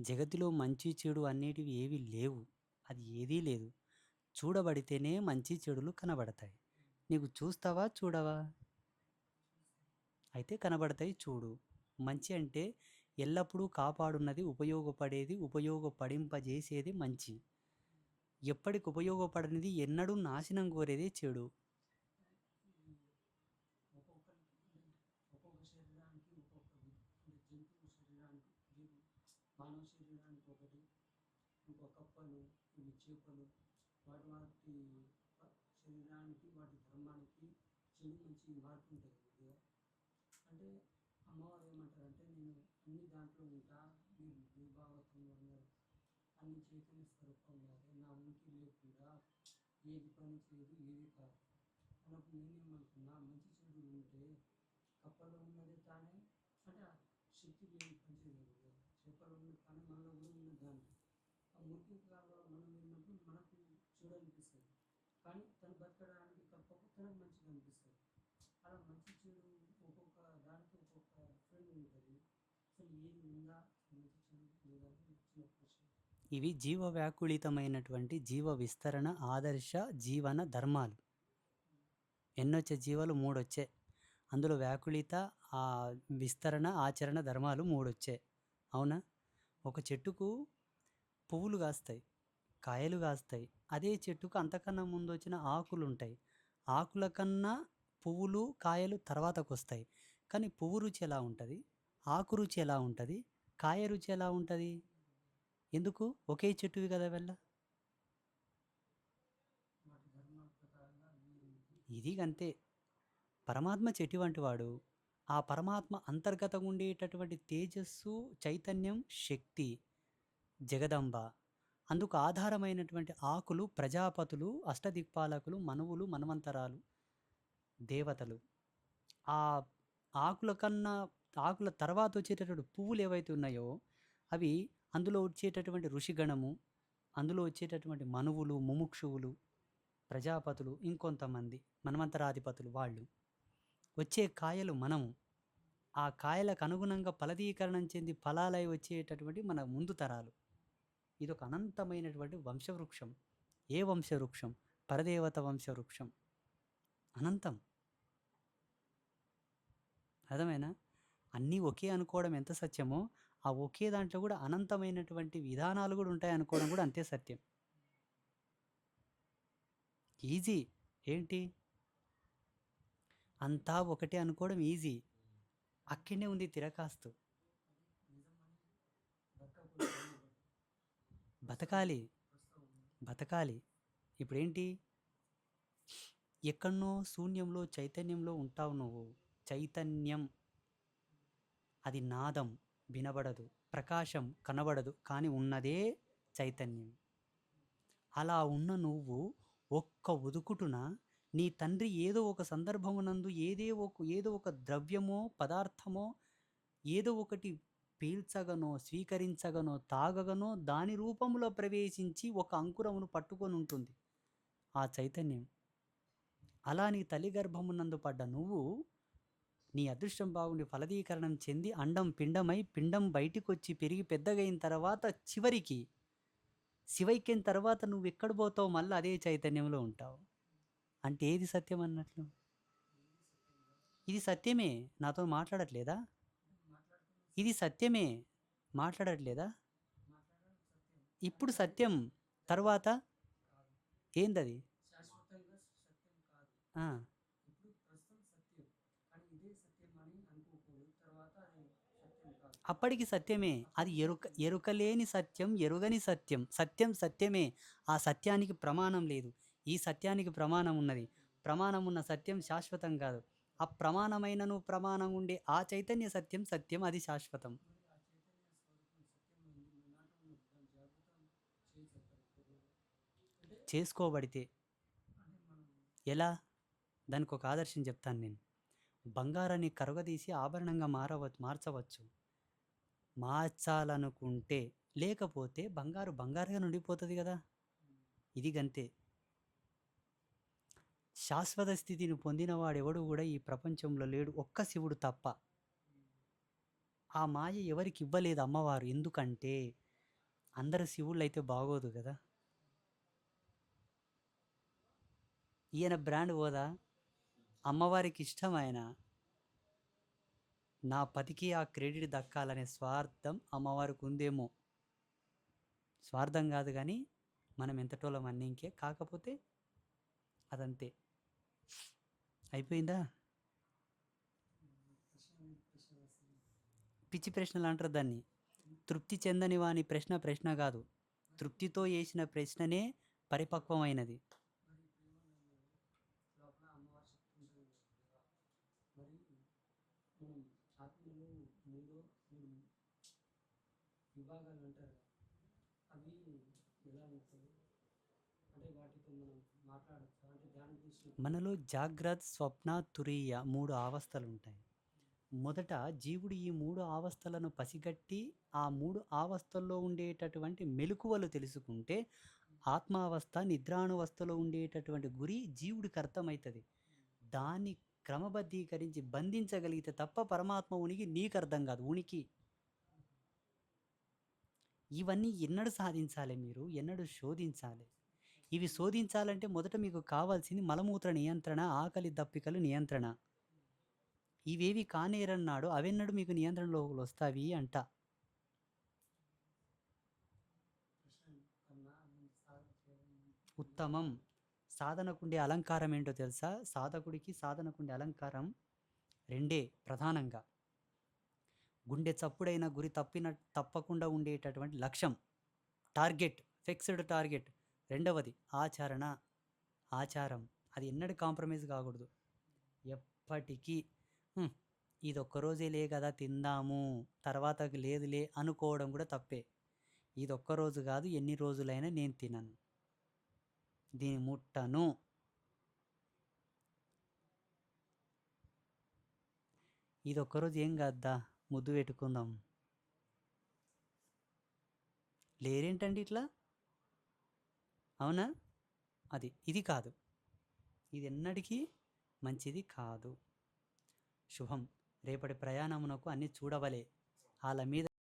జగతిలో మంచి చెడు అనేటివి ఏవి లేవు. అది ఏదీ లేదు. చూడబడితేనే మంచి చెడులు కనబడతాయి. నీకు చూస్తావా? చూడవా? అయితే కనబడతాయి చూడు. మంచి అంటే ఎల్లప్పుడూ కాపాడున్నది ఉపయోగపడేది ఉపయోగపడింపజేసేది మంచి. ఎప్పటికి ఉపయోగపడనిది ఎన్నడూ నాశనం కోరేదే చెడు ఒక్కొక్కరికి అంటే ఒక్కొక్క శరీరానికి ఒక్కొక్క వి- అంటే జంతువు శరీరానికి జీవి మానవ శరీరానికి ఒకటి ఇంకో కప్పలు ఇవి చేపలు వాటి వాటి శరీరానికి వాటి ధర్మానికి చెడు మంచి మారుతుంటాయి కొద్దిగా అంటే అమ్మవారు ఏమంటారంటే నేను అన్ని దాంట్లో ఉంటా మీరు భూభాగతంలో ఉన్నారు అన్ని చైతన్య స్వరూపం నా ఉనికి లేకుండా ఏది పని చేయదు ఏది కాదు. అన్నప్పుడు నేనేమనుకున్నా మంచి చెడు ఉంటే కప్పలో ఉన్నది తానే అంటే ఆ శక్తి లేని పనిచేయలేదు చేపలు చేపలో ఉన్నది తానే మనలో కూడా ఉన్నది దాంట్లో మనం వెళ్ళినప్పుడు మనకు చెడు కానీ తను బతకడానికి కప్పకు తనకు మంచిగా అనిపిస్తుంది. అలా మంచి చెడు ఒక్కొక్క దానికి ఒక్కొక్క ఫ్రెండ్ ఉంటుంది. అసలు ఏది ఉందా మంచి చెడు లేదా చిన్న ప్రశ్న ఇవి జీవ వ్యాకుళితమైనటువంటి జీవ విస్తరణ ఆదర్శ జీవన ధర్మాలు. ఎన్నొచ్చే జీవాలు? మూడు వచ్చాయి అందులో వ్యాకుళిత విస్తరణ ఆచరణ ధర్మాలు మూడు వచ్చాయి అవునా? ఒక చెట్టుకు పువ్వులు కాస్తాయి కాయలు కాస్తాయి. అదే చెట్టుకు అంతకన్నా ముందు వచ్చిన ఆకులు ఉంటాయి ఆకుల కన్నా పువ్వులు కాయలు తర్వాతకు వస్తాయి కానీ పువ్వు రుచి ఎలా ఉంటుంది? ఆకు రుచి ఎలా ఉంటుంది? కాయ రుచి ఎలా ఉంటుంది? ఎందుకు? ఒకే చెట్టువి కదా వెళ్ళ. ఇది అంతే పరమాత్మ చెట్టు వంటి వాడు. ఆ పరమాత్మ అంతర్గతంగా ఉండేటటువంటి తేజస్సు చైతన్యం శక్తి జగదంబ. అందుకు ఆధారమైనటువంటి ఆకులు ప్రజాపతులు అష్టదిక్పాలకులు మనువులు మనవంతరాలు దేవతలు. ఆ ఆకుల కన్నా ఆకుల తర్వాత వచ్చేటటువంటి పువ్వులు ఏవైతే ఉన్నాయో అవి అందులో వచ్చేటటువంటి ఋషిగణము అందులో వచ్చేటటువంటి మనువులు ముముక్షువులు ప్రజాపతులు ఇంకొంతమంది మన్వంతరాధిపతులు వాళ్ళు. వచ్చే కాయలు మనము. ఆ కాయలకు అనుగుణంగా ఫలదీకరణం చెంది ఫలాలై వచ్చేటటువంటి మన ముందు తరాలు. ఇది ఒక అనంతమైనటువంటి వంశవృక్షం. ఏ వంశవృక్షం? పరదేవత వంశవృక్షం. అనంతం. అర్థమైనా అన్నీ ఒకే అనుకోవడం ఎంత సత్యమో ఆ ఒకే దాంట్లో కూడా అనంతమైనటువంటి విధానాలు కూడా ఉంటాయి అనుకోవడం కూడా అంతే సత్యం. ఈజీ. ఏంటి? అంతా ఒకటే అనుకోవడం ఈజీ. అక్కడనే ఉంది తిరకాస్తు. బతకాలి. బతకాలి. ఇప్పుడేంటి? ఎక్కడనో శూన్యంలో చైతన్యంలో ఉంటావు నువ్వు. చైతన్యం అది నాదం వినబడదు. ప్రకాశం కనబడదు కానీ ఉన్నదే చైతన్యం. అలా ఉన్న నువ్వు ఒక్క ఉదుకుటున నీ తండ్రి ఏదో ఒక సందర్భమునందు ఏదే ఒక ఏదో ఒక ద్రవ్యమో పదార్థమో ఏదో ఒకటి పీల్చగనో స్వీకరించగనో తాగగనో దాని రూపంలో ప్రవేశించి ఒక అంకురమును పట్టుకొని ఉంటుంది. ఆ చైతన్యం. అలా నీ తల్లి గర్భమునందు పడ్డ నువ్వు నీ అదృష్టం బాగుండి ఫలదీకరణం చెంది అండం పిండమై పిండం బయటికి వచ్చి పెరిగి పెద్దగైన తర్వాత చివరికి శివైక్యం తర్వాత నువ్వు ఎక్కడ పోతావు మళ్ళీ అదే చైతన్యంలో ఉంటావు. అంటే ఏది సత్యం అన్నట్లు? ఇది సత్యమే. నాతో మాట్లాడట్లేదా? ఇది సత్యమే మాట్లాడట్లేదా? ఇప్పుడు సత్యం తర్వాత ఏందది? అప్పటికి సత్యమే. అది ఎరుక ఎరుకలేని సత్యం ఎరుగని సత్యం. సత్యం సత్యమే. ఆ సత్యానికి ప్రమాణం లేదు. ఈ సత్యానికి ప్రమాణం ఉన్నది. ప్రమాణం ఉన్న సత్యం శాశ్వతం కాదు. ఆ ప్రమాణం ఉండే ఆ చైతన్య సత్యం సత్యం అది శాశ్వతం. చేసుకోబడితే ఎలా? దానికి ఒక ఆదర్శం చెప్తాను నేను. బంగారాన్ని కరగదీసి ఆభరణంగా మారవచ్చు మార్చవచ్చు. మార్చాలనుకుంటే లేకపోతే బంగారు బంగారుగా నుండిపోతుంది కదా. ఇది గంతే. శాశ్వత స్థితిని పొందినవాడెవడు కూడా ఈ ప్రపంచంలో లేడు. ఒక్క శివుడు తప్ప. ఆ మాయ ఎవరికి ఇవ్వలేదు అమ్మవారు. ఎందుకంటే అందరు శివుళ్ళు అయితే బాగోదు కదా. ఈయన బ్రాండ్ పోదా? అమ్మవారికి ఇష్టం ఆయన. నా పతికి ఆ క్రెడిట్ దక్కాలనే స్వార్థం అమ్మవారికి ఉందేమో. స్వార్థం కాదు కానీ మనం ఎంతటోళ్ళం అన్నింకే. కాకపోతే అదంతే. అయిపోయిందా? పిచ్చి ప్రశ్నలు అంటారు దాన్ని. తృప్తి చెందని వాని ప్రశ్న ప్రశ్న కాదు. తృప్తితో వేసిన ప్రశ్ననే పరిపక్వమైనది. విభాగాలు అంటారు అవి ఎలా ఉంటుంది అంటే వాటితో మనం మాట్లాడచ్చు అంటే ధ్యానం చేసి మనలో జాగ్రత్త స్వప్న తురీయ మూడు అవస్థలు ఉంటాయి మొదట జీవుడు ఈ మూడు అవస్థలను పసిగట్టి ఆ మూడు అవస్థల్లో ఉండేటటువంటి మెలకువలు తెలుసుకుంటే ఆత్మావస్థ నిద్రానువస్థలో ఉండేటటువంటి గురి జీవుడికి అర్థమవుతుంది దాన్ని క్రమబద్ధీకరించి బంధించగలిగితే తప్ప పరమాత్మ ఉనికి నీకు అర్థం కాదు ఉనికి. ఇవన్నీ ఎన్నడు సాధించాలి మీరు? ఎన్నడు శోధించాలి? ఇవి శోధించాలంటే మొదట మీకు కావాల్సింది మలమూత్ర నియంత్రణ ఆకలి దప్పికలు నియంత్రణ. ఇవేవి కానేరన్నాడు అవెన్నడు మీకు నియంత్రణలోకి వస్తావి అంట. ఉత్తమం. సాధనకుండే అలంకారం ఏంటో తెలుసా? సాధకుడికి సాధనకుండే అలంకారం రెండే ప్రధానంగా. గుండె చప్పుడైన గురి తప్పిన తప్పకుండా ఉండేటటువంటి లక్ష్యం. Target fixed target. రెండవది ఆచరణ ఆచారం. అది ఎన్నడూ కాంప్రమైజ్ కాకూడదు. ఎప్పటికీ ఇది ఒక్కరోజే లే కదా తిందాము. తర్వాత లేదులే అనుకోవడం కూడా తప్పే. ఇది ఒక్కరోజు కాదు ఎన్ని రోజులైనా నేను తినను. దీని ముట్టను. ఇది ఒక్కరోజు ఏం కాద్దా? ముద్దు పెట్టుకుందాం. లేరేంటండి ఇట్లా? అవునా? అది ఇది కాదు. ఇది ఎన్నటికీ మంచిది కాదు. శుభం. రేపటి ప్రయాణమునకు అన్ని చూడవలే. వాళ్ళ మీద